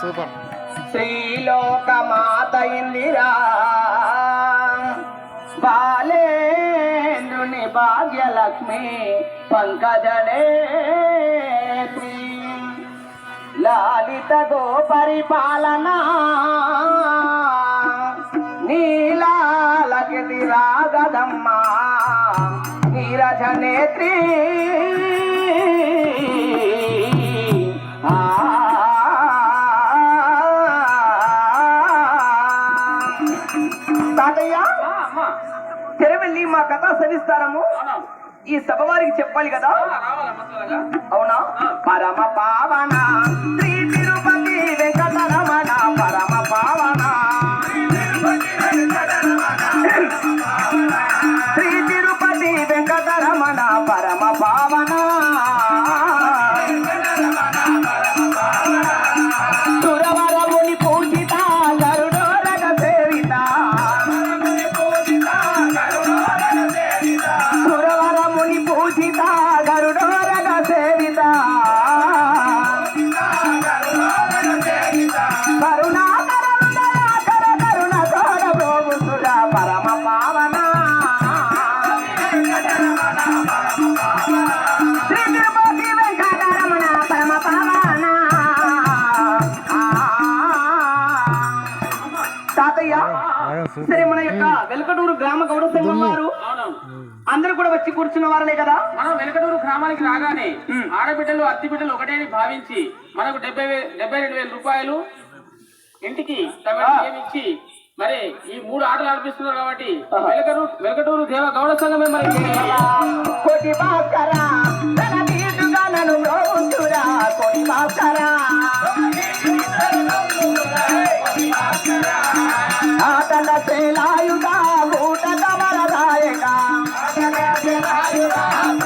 Super. శ్రీలోకమాత ఇందిరా బాలేంద్రుని భాగ్యలక్ష్మి పంకజనేత్రి. లాలిత గో నీరజనేత్రి తాతయ్య తెరవెళ్ళి మా కథ సవిస్తారము. ఈ సభ వారికి చెప్పాలి కదా? అవునా? పరమ పావన శ్రీ వచ్చి కూర్చున్న వారనే కదా? మనం వెనకటూరు గ్రామానికి రాగానే ఆడబిడ్డలు అత్తి బిడ్డలు ఒకటే అని భావించి మనకు డెబ్బై డెబ్బై రెండు వేల రూపాయలు ఇంటికి ఇచ్చి మరి ఈ మూడు ఆటలు ఆడిపిస్తున్నారు కాబట్టి వెలకటూరు వెలకటూరు దేవ గౌడ సంఘమే మరి Thank you.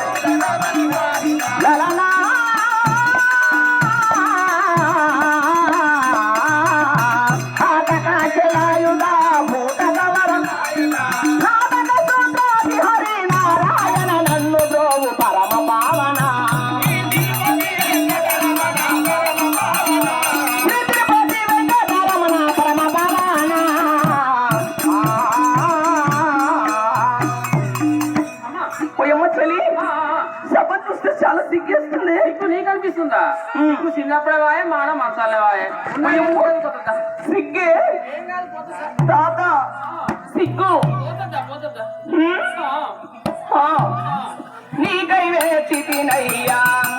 నీకు చిన్నప్పుడే వాయే. మాన మసాలే వాయే పోయమ్మ సిగ్గే తాత. సిగ్గు. నీకై వేచితినయ్యా ఓ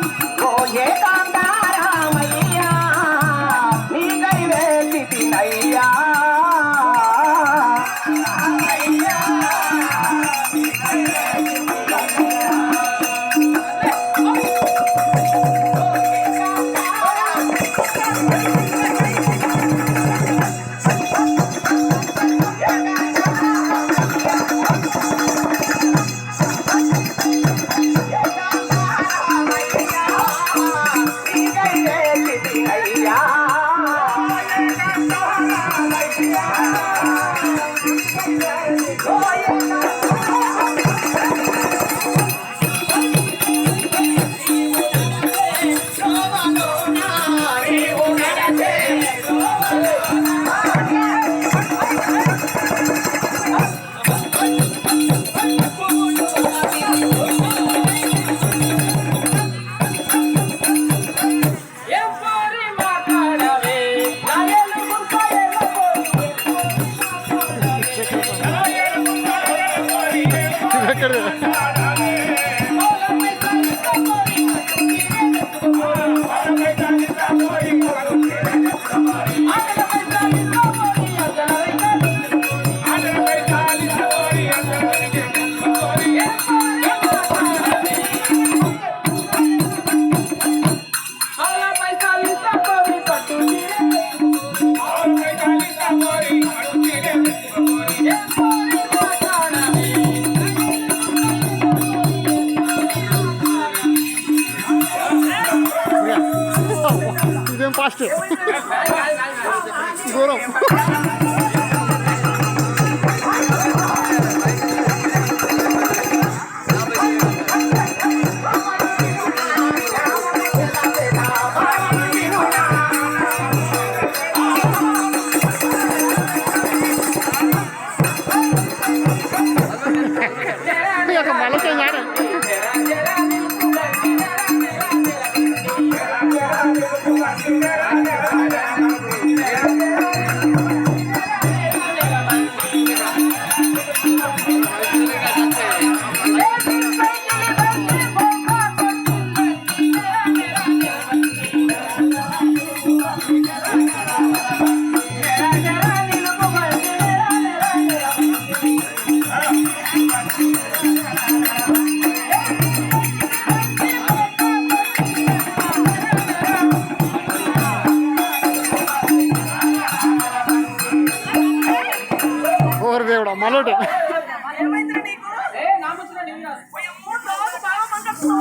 Dale señales. ఏమైందిరా నీకు ఏ నామొచ్చిన నీవు కాదు. అమ్మో, చాలు, బాగా మంటలు.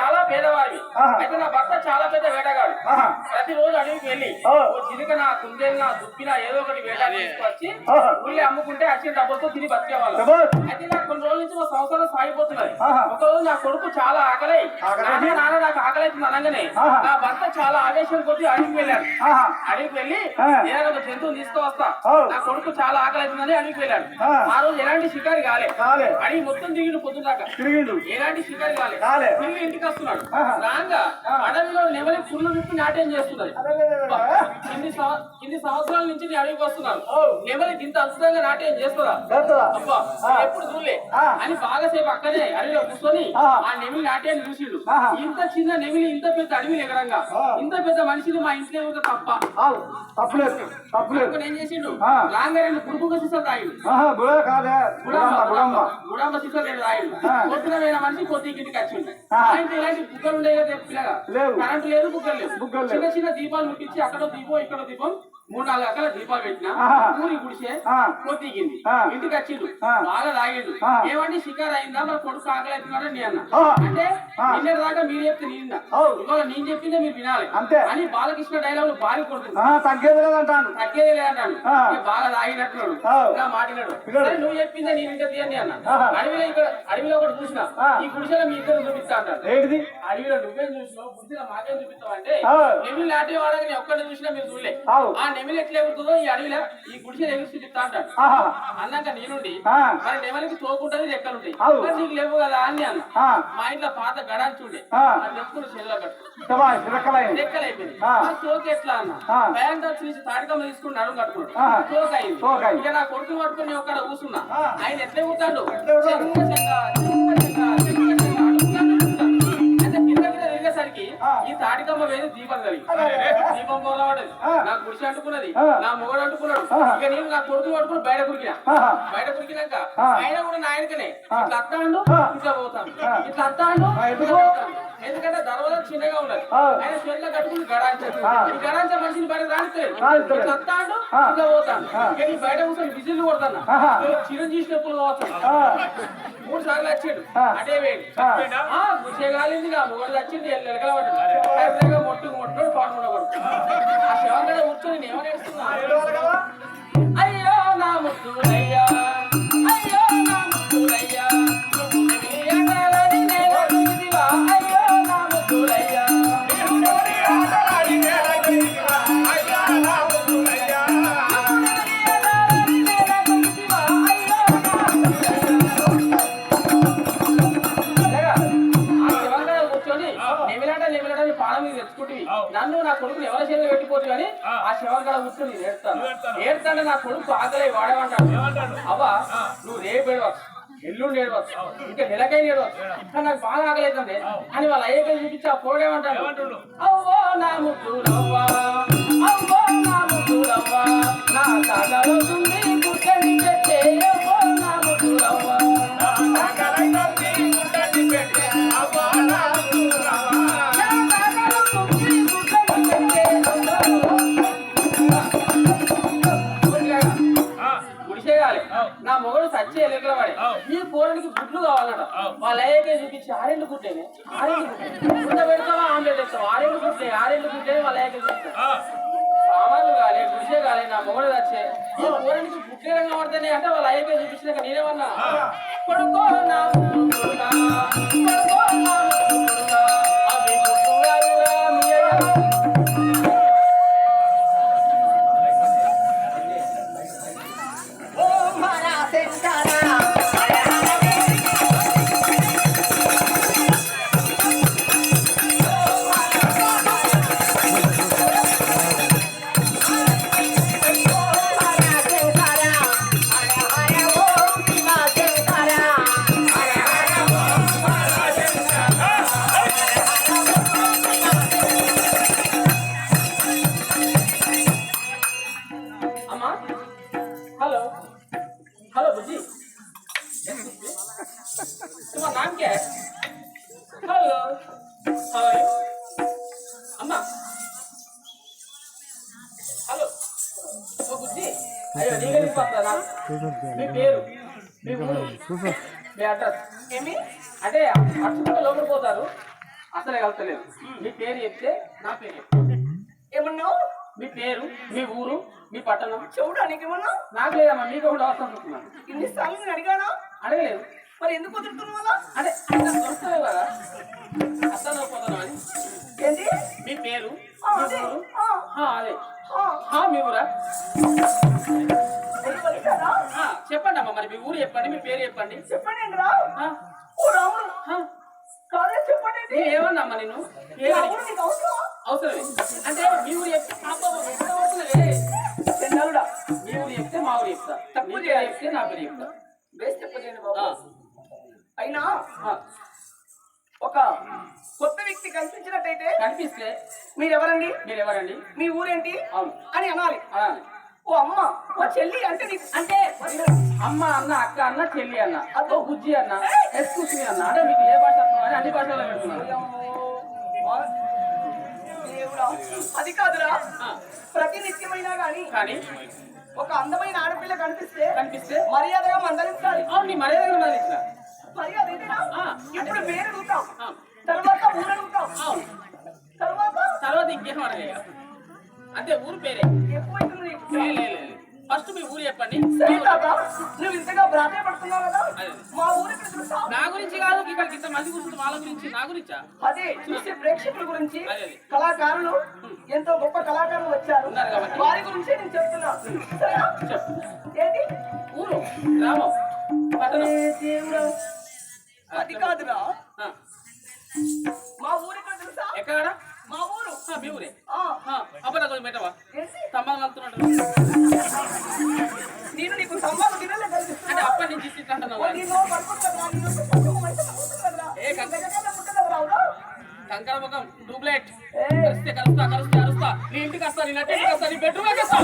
చాలా పేదవాడివి అయితే నా భర్త చాలా పెద్ద వేటగాడు. ప్రతి రోజు అడవికి వెళ్ళి ఓ చిలుకన కుందేలన దుప్పిన ఏదో ఒకటి వేట తీసుకొచ్చి ఊళ్ళో అమ్ముకుంటే వచ్చిన డబ్బులతో తిని బతికేవాళ్ళు. అయితే నాకు కొన్ని రోజుల నుంచి మా సంవత్సరం సాగిపోతున్నది. ఒక రోజు నా కొడుకు చాలా ఆకలి నాన్న నాన్న నాకు ఆకలి అనగానే నా భర్త చాలా ఆవేశం కొద్ది అడవికి వెళ్ళాడు. అడవికి వెళ్ళి నేను ఒక జంతువుని తీసుకువస్తా. నా కొడుకు చాలా ఆకలి అవుతుందని అడవికి వెళ్ళాడు. ఆ. రోజు ఎలాంటి షికారి కాలే. అడవి మొత్తం దిగిడు పొద్దున్నాక ఎలాంటి షికారి కాలే. తిరిగి ఇంటికి వస్తున్నాడు. రాగా అడవిలో నెమలి పుల్లు విప్పి నాట్యం చేస్తున్నది? ఇన్ని సంవ- ఇన్ని సంవత్సరాల నుంచి నేను అడవికి వస్తున్నాను. నెమలి ఇంత అద్భుతంగా నాట్యం చేస్తుందా అబ్బా ఎప్పుడు చూడలే. అని బాగాసేపు అక్కడే అడవిలో కూర్చొని ఆ. నెమిలి నాట్యాన్ని చూసిండు. ఇంత చిన్న నెమిలి ఇంత పెద్ద అడవి ఎగరంగా ఇంత పెద్ద మనిషిని మా ఇంట్లో ఒక తప్ప? తప్పులేదు తప్పులేదు. అనుకుని ఏం చేసిండు? రాంగా రెండు గుడుపుగా సీసాలు గుడాంబ పొద్దున వేల మనిషి కొద్ది ఇంటికి వచ్చిండు. ఇలాంటి బుగ్గలు లేవు. కరెంట్ లేదు బుగ్గలు లేవు. చిన్న చిన్న దీపాలు ముట్టించి అక్కడ దీపం ఇక్కడ దీపం మూడు నాలుగు అక్కడ దీపాలు పెట్టిన. ఊరి గుడిసే ఆ. ఇంటికి వచ్చిండు. బాగా తాగిండు. ఏమండి షికార్ అయిందా మరి కొడుకు ఆకలి అవుతున్నాడని నేను అన్న. అంటే. నిన్న దాకా మీరు చెప్తే నేను అవు. ఇవాళ నేను చెప్పిందే మీరు వినాలి అంతే. అని బాలకృష్ణ డైలాగులు భారీ కొడుతుంది తగ్గేది లేదంటాను తగ్గేది. ఇక బాగా తాగినట్టున్నాడు. ఇలా మాట్లాడు నువ్వు చెప్పిందే నేను ఇంకా తీయండి అన్న. అడవిలో ఇక్కడ అడవిలో ఒకటి చూసిన. ఈ గుడిసెలో మీ ఇద్దరు చూపిస్తా ఏంటిది అడవిలో నువ్వేం చూసినావు గుడిసెలో మాకేం చూపిస్తావు అంటే ఆ. నెమిలి నాటి వాడగా నేను ఒక్కడిని చూసినా మీరు చూడలే అవు. ఆ నెమిలి ఎట్లా ఎగురుతుందో ఈ అడవిలో ఈ గుడిసెలో ఎగురు చూపిస్తా అంటాడు అన్నాక నేనుండి. మరి నెమలికి తోకుంటది రెక్కలుంటాయి. మరి నీకు లేవు కదా అని అన్న. మా ఇంట్లో పాత గడాంచి ఉండే ఆ. అది లెక్కలైపోయింది ఆ. ఆ తోక ఎట్లా అన్న వచ్చి నుంచి తాటికమ్మ తీసుకుని నడుము కట్టుకున్నాడు. తోక అయింది. ఇక నా కొడుకుని పట్టుకుని ఒక్కడ కూర్చున్నా. ఆయన ఎట్లా కూతాడు ఈ తాటికమ్మ వేది దీపం కలిగి దీపం ఆ. నా గుడిసి అంటుకున్నది. నా మొగడు అంటుకున్నాడు. ఇక నేను నా కొడుకు పట్టుకుని బయట కురికినా. బయట కురికినాక. ఆయన కూడా నా ఆయనకనే ఆ. ఇట్లా అత్తాండు. ఇట్లా పోతాను. ఇట్లా అత్తాండు ఎందుకంటే దర్వాజా చిన్నగా ఉన్నది ఆ. ఆయన చేతిలో కట్టుకుని గడాంచాడు ఆ. ఈ గడాంచ మనిషిని బయట బయట కూర్చొని విజిల్ కొడతాను. ఆహా. చిరంజీవి స్టెప్పులు పోతాను ఆ, మూడు సార్లు వచ్చాడు ఆ. వేడి వచ్చింది ఎలకల పడ్డాడు మొట్టు శవం కదా కూర్చొని నేను ఏమనేస్తున్నా అయ్యో నా ముద్దులయ్యా. అయ్యో నన్ను నా కొడుకుని ఎవరి చేతిలో పెట్టిపోతు కానీ ఆ. శివంగా కూర్చొని నేను ఏడుస్తాను ఏడుతాంటే నా కొడుకు ఆకలి వాడేమంటాడు? అవ్వా నువ్వు రేపు ఏడవచ్చు ఎల్లుండి ఏడవచ్చు ఇంకా నెలకై ఏడవచ్చు. కానీ నాకు బాగా అవుతుంది అని వాళ్ళ అయ్యకై చూపించి ఆ పోడేమంటాడు అవ్వో నా అవ్వో సచ్చే ఎక్కడ పడే. ఈ పోరానికి గుడ్లు కావాలట. వాళ్ళ అయ్యకే చూపించి ఆరేళ్ళు గుడ్డేనే ఆరేళ్ళు గుడ్డే పెడతావా ఆమ్లెట్ వేస్తావా ఆరేళ్ళు గుడ్డే ఆరేళ్ళు గుడ్డే వాళ్ళ అయ్యకే చూపిస్తా సామాన్లు కాలే గుడిసే కాలే నా మొగడు వచ్చే ఈ పోరానికి గుడ్డే రంగా పడతానే అంటే వాళ్ళ అయ్యకే చూపించినాక నేనేమన్నా? నా కొడుకా, అడ్రస్ ఏమి? అంటే అచ్చుకుంటే లోపల పోతారు. అసలే కలుతలేదు మీ పేరు చెప్తే నా పేరు చెప్తా. ఏమన్నావు? మీ పేరు మీ ఊరు మీ పట్టణం. చూడడానికి ఏమన్నా నాకు లేదమ్మా మీకు కూడా అవసరం అనుకుంటున్నాను ఇన్నిసార్లు నేను అడిగానా? అడగలేదు. మరి ఎందుకు కుదురుతున్నావు అలా? అంటే అట్లా దొరుకుతలేవు కదా. అట్లా పోతాను అని ఏంటి? మీ పేరు మీ అదే. ఊరు. అదే. మీ ఊరా? చెప్పండి మీ పేరు చెప్పండి. చెప్పండి చెప్పండి నేను ఏమన్నా అమ్మా నేను అవసరమా? అంటే మీ ఊరు చెప్తే అవసరమే మీ ఊరు చెప్తే మా ఊరు చెప్తా. చేయాలి. చెప్తే నా పేరు చెప్తా. బేస్ చెప్పలేను అయినా ఒక కొత్త వ్యక్తి కనిపించినట్టయితే కనిపిస్తే మీరెవరండి? మీరు ఎవరండి మీ ఊరేంటి? అవును. అని అనాలి. అలానే ఓ అమ్మ ఓ చెల్లి అంటే అంటే అమ్మ అన్న అక్క అన్న చెల్లి అన్న అదో బుజ్జి అన్న ఎక్స్క్యూస్ మీ అన్న. అంటే మీకు ఏ భాష అని అన్ని పెడుతున్నాను దేవుడా అది కాదురా. ప్రతి నిత్యమైనా గాని కానీ ఒక అందమైన ఆడపిల్ల కనిపిస్తే కనిపిస్తే మర్యాదగా మందలించాలి. అవును నీ మర్యాద మళ్ళీ ఇచ్చిన మర్యాద ఇప్పుడు పేరు అడుగుతాం తర్వాత ఊరు అడుగుతాం తర్వాత తర్వాత ఇంకేం అడగ అంతే ఊరు పేరే. ఫస్ట్ మీ ఊరు చెప్పండి. నువ్వు ఇంతగా కదా. మా నా గురించి కాదు ఇక్కడికి ఇంత మంది కూర్చుంది వాళ్ళ గురించి నా గురించా? అదే చూసే ప్రేక్షకుల గురించి. కళాకారులు ఎంతో గొప్ప కళాకారులు వచ్చారు. వారి గురించి నేను చెప్తున్నా. ఏంటి? ఊరు గ్రామం పట్టణం. అది కాదురా. మా ఊరు ఎక్కడ? అబ్బా కొంచెం పెట్టవా? స్తంభాలు కలుతున్నట్టు నేను నీకు. అంటే అప్పటి నుంచి? కంకర ముఖం డూప్లెట్ కలిస్తే కలుస్తా కలుస్తా కలుస్తా నీ ఇంటికి వస్తా నీ నట్టి ఇంటికి వస్తా నీ బెడ్రూమ్ వస్తా.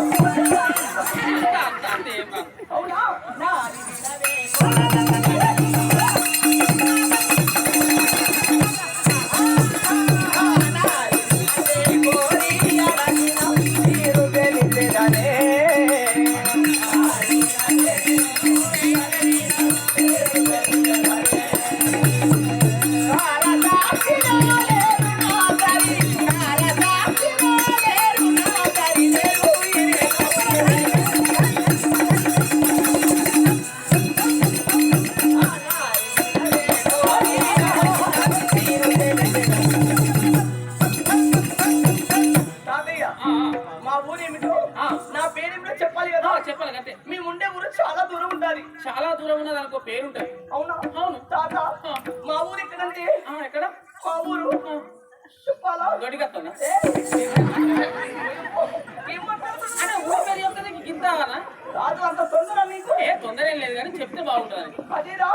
ఏం లేదు కానీ చెప్తే బాగుంటుంది. అదేరా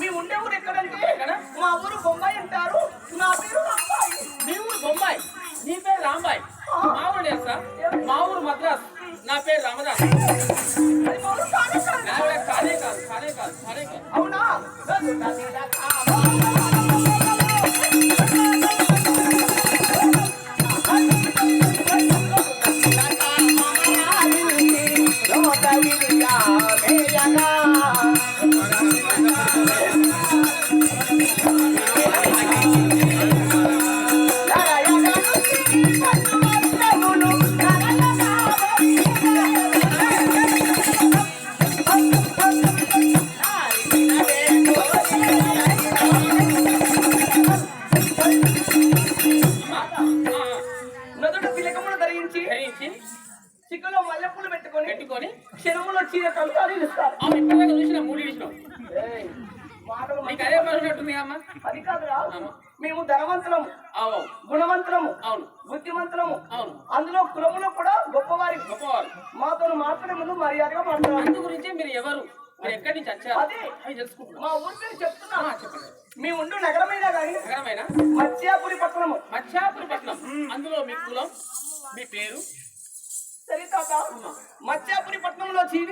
మీ ఉండే ఊరు ఎక్కడంటే ఎక్కడ? మా ఊరు బొమ్మాయి అంటారు. నా పేరు అమ్మాయి మీ ఊరు బొంబాయి నీ పేరు రాంబాయ్. మా ఊరు తెలుసా? మా ఊరు మద్రాస్. నా పేరు రామదాస్.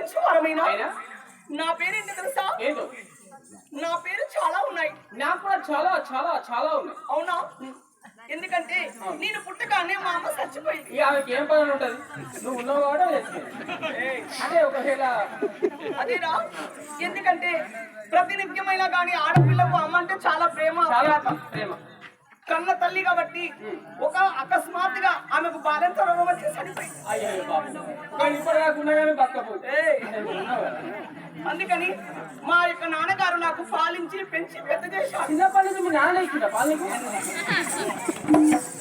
అయినా? నా పేరేంటి తెలుసా? నా పేరు చాలా ఉన్నాయి. నాకు కూడా చాలా చాలా చాలా ఉన్నాయి. అవునా? ఎందుకంటే నేను పుట్టగానే మా అమ్మ చచ్చిపోయింది. ఆమెకి ఏం పని ఉంటది? నువ్వు ఉన్నావు అంటే ఒకవేళ అదేరా? ఎందుకంటే ప్రతినిత్యమైనా కానీ ఆడపిల్లకు అమ్మ అంటే చాలా ప్రేమ. చాలా ప్రేమ. కన్న తల్లి కాబట్టి ఒక అకస్మాత్తుగా ఆమెకు బాలెంత రోగం వచ్చి అందుకని మా యొక్క నాన్నగారు నాకు పాలించి పెంచి పెద్ద చేశారు.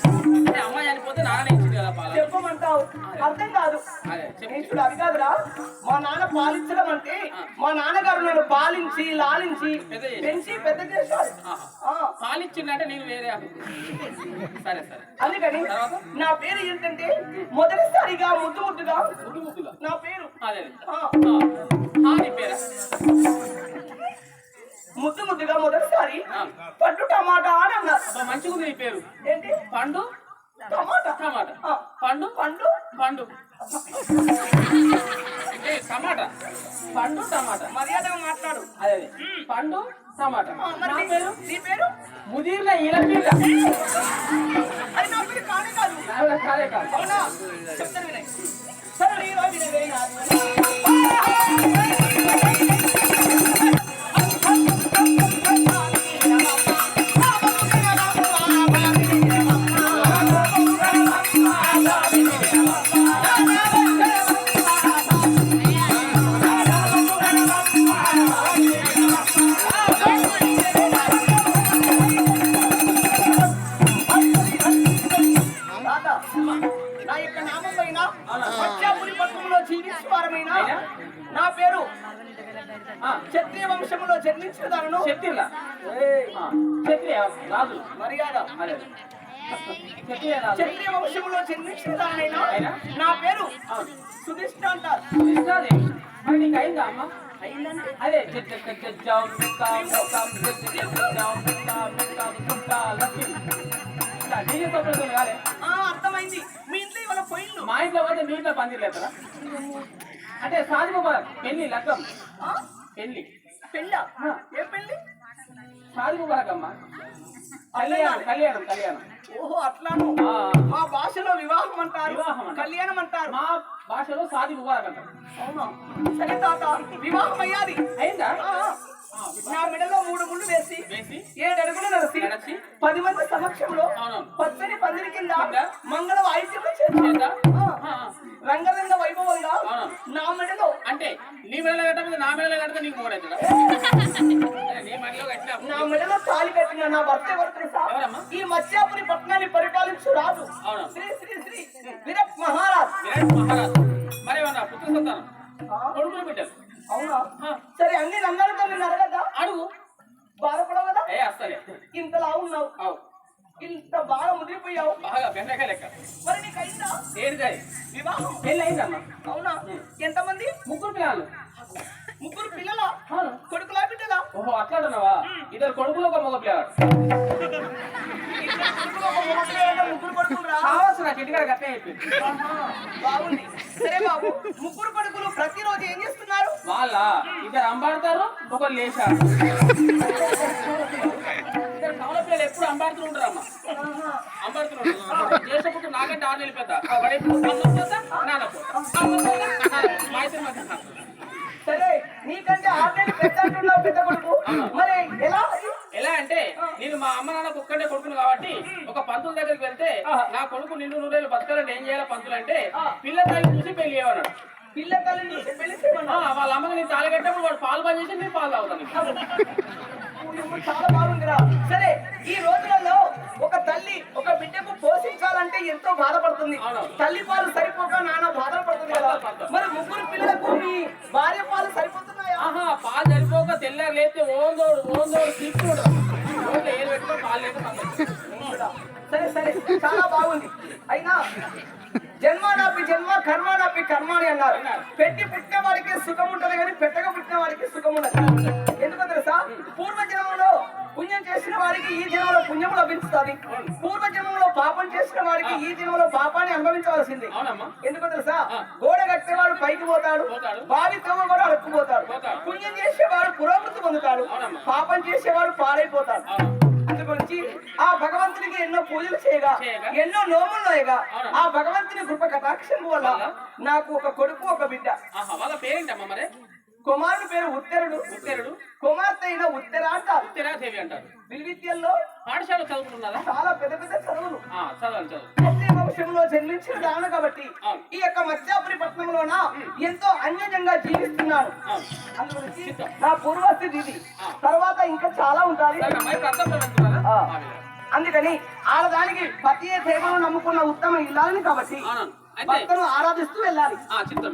అంటే అమ్మ చనిపోతే నాన్న ఇచ్చింది కదా పాలు చెప్పమంటావు. అర్థం కాదు. చూడు అది కాదురా. మా నాన్న పాలించడం అంటే మా నాన్నగారు నన్ను పాలించి లాలించి. పెంచి పెద్ద చేశారు. ఆహా. ఆ, పాలు ఇచ్చిందంటే నేను వేరే. సరే సరే. అందుకని? నా పేరు ఏంటంటే మొదటిసారిగా ముద్దు ముద్దుగా ముద్దు ముద్దుగా? నా పేరు. అదే. పేరా? ముద్దు ముద్దుగా మొదటిసారి. పట్టు టమాటా అని అన్నారు. మంచిగా ఉంది నీ పేరు. ఏంటి? పండు? టమాటా. టమాటా. పండు? పండు? పండు. టమాటా? పండు టమాటా. మర్యాదగా మాట్లాడు. అదే. పండు టమాటా. నా పేరు? నీ పేరు? ముదిర్ల ఈలపీల అది నా పేరు కానే కాదు. కాదే కాదు. అవునా? చెప్తాను వినయ్ సరే నీ రోజు వినయ్ వినయ్. మరి నీకు అయిందా అమ్మ అదే అర్థమైంది. మీ ఇంట్లో ఇవాళ పోయిండు మా ఇంట్లో పోతే మీ ఇంట్లో పందిరి లేస్తారా అంటే సాధి ముబారక్ పెళ్ళి లగ్గం ఆ? పెళ్ళి పెళ్ళ? ఏ పెళ్ళి? సాధి ముబారక్ అమ్మ కళ్యాణం. కళ్యాణం కళ్యాణం. ఓహో అట్లాను. ఆ, మా భాషలో వివాహం అంటారు. కళ్యాణం అంటారు. మా భాషలో సాధి ముబారక్ అవునా? సరే తాత వివాహం అయ్యాది. అయిందా. నా మెడలో మూడు ముళ్ళు వేసి ఏడు అడుగులు నడిచి పది మంది సమక్షంలో. పచ్చని పందిరి కింద మంగళ వాయిద్యం. ఆ, రంగరంగ వైభవంగా. నా మెడలో అంటే నీ మెడలో కట్టకపోతే నా మెడలో కడితే నీకు కూడా అవుతుందా నీ మెడలో తాళి కట్టిన నా భర్త ఎవరు? ఈ మత్స్యాపురి పట్టణాన్ని పరిపాలించు అవును. శ్రీ శ్రీ శ్రీ విరక్ మహారాజ్. విరాట్ మహారాజ్. మరి పుత్ర సంతానం? ఆ, కొడుకులు బిడ్డలు అవునా? సరే అన్ని రంగాలతో నేను అడగద్దా? అడుగు. బాధపడవు కదా ఏ వస్తాలే ఇంతలా ఉన్నావు ఇంత బాగా ముదిరిపోయావు బాగా బెండకాయ లెక్క మరి నీకు అయిందా ఏడుదాయి వివాహం? పెళ్ళి అయిందమ్మా అవునా ఎంతమంది? ముగ్గురు పిల్లలు. ముగ్గురు పిల్లల? కొడుకులా బిడ్డలా ఓహో అట్లా అంటున్నావా ఇద్దరు కొడుకులు ఒక మగ పిల్లవాడు ముగ్గురు కొడుకులు రా. కావచ్చు నాకు ఇంటికాడ గట్టే చెప్పింది బాగుంది. సరే బాబు ముగ్గురు కొడుకులు ప్రతిరోజు ఏం చేస్తున్నారు? వాళ్ళ ఇద్దరు అంబాడతారు ఒకరు లేచారు. ఇద్దరు పిల్లలు ఎప్పుడు అంబాడుతూ ఉంటారమ్మా. అంబాడుతూ ఉంటారు. చేసేప్పుడు నాకంటే ఆరు నెలలు పెద్ద. వాడు ఎప్పుడు పంతొమ్మిది చేస్తా నాన్న పోతా. మా ఇద్దరి మధ్య సరే నీకంటే ఆల్రెడీ పెద్ద అంటున్నావు పెద్ద కొడుకు మరి ఎలా? ఎలా అంటే నేను మా అమ్మ నాన్న ఒక్కడే కొడుకును కాబట్టి ఒక పంతుల దగ్గరికి వెళ్తే నా కొడుకు నిన్ను నూరేళ్ళు బతకాలంటే ఏం చేయాలి పంతులు అంటే పిల్ల తల్లి చూసి పెళ్ళి చేయమన్నాడు పిల్ల తల్లిని చూసి పెళ్ళి. వాళ్ళ అమ్మకి నేను తాళి కట్టినప్పుడు వాడు పాలు బంద్ చేసి నేను పాలు తాగుతాను చాలా బాగుందిరా సరే ఈ రోజులలో ఒక తల్లి ఒక బిడ్డకు పోషించాలంటే ఎంతో బాధపడుతుంది. తల్లి పాలు సరిపోక నాన్న బాధలు పడుతుంది కదా. మరి ముగ్గురు పిల్లలకు మీ తెల్లారు లేస్తే ఓందోడు ఓందోడు తీసుకుంటాడు ఓకే ఏది పెట్టుకో పాలు సరే సరే చాలా బాగుంది. అయినా జన్మనాపి జన్మ కర్మనాపి కర్మ అని అన్నారు. పెట్టి పుట్టిన వాడికి సుఖం ఉంటది కానీ పెట్టక పుట్టిన వాడికి సుఖం ఉండదు. ఎందుకు తెలుసా? పూర్వ జన్మలో పుణ్యం చేసిన వాడికి ఈ జన్మలో పుణ్యం లభిస్తుంది పూర్వ జన్మలో పాపం చేసిన వాడికి ఈ జన్మలో పాపాన్ని అనుభవించవలసింది ఎందుకో తెలుసా గోడ కట్టేవాడు పైకి పోతాడు. బావి కూడా అడుక్కుపోతాడు పోతాడు. పుణ్యం చేసేవాడు పురోగతి పొందుతాడు. పాపం చేసేవాడు పాడైపోతాడు. అందుగురించి ఆ భగవంతునికి ఎన్నో పూజలు చేయగా. ఎన్నో నోములు నోయగా అవునా. ఆ భగవంతుని కృప కటాక్షం వల్ల నాకు ఒక కొడుకు ఒక బిడ్డ కుమారుని పేరు ఉత్తరుడు. ఉత్తరుడు. కుమార్తె అయిన ఉత్తర అంటారు. ఉత్తరాదేవి అంటారు. విద్యల్లో పాఠశాల చదువుకుంటున్నారా? చాలా పెద్ద పెద్ద చదువులు. చదవండి చదువు వంశంలో జన్మించిన దాన కాబట్టి. ఈ యొక్క మత్స్యాపురి పట్టణంలోన ఎంతో జీవిస్తున్నాను అవును. అందుగురించి నా పూర్వస్థితి ఇది తర్వాత ఇంకా చాలా వెళ్ళండి. అందుకని ఆడదానికి పతియే సేవను నమ్ముకున్న ఉత్తమ ఇల్లాలని కాబట్టి భర్తను ఆరాధిస్తూ వెళ్ళాలి. చిత్తం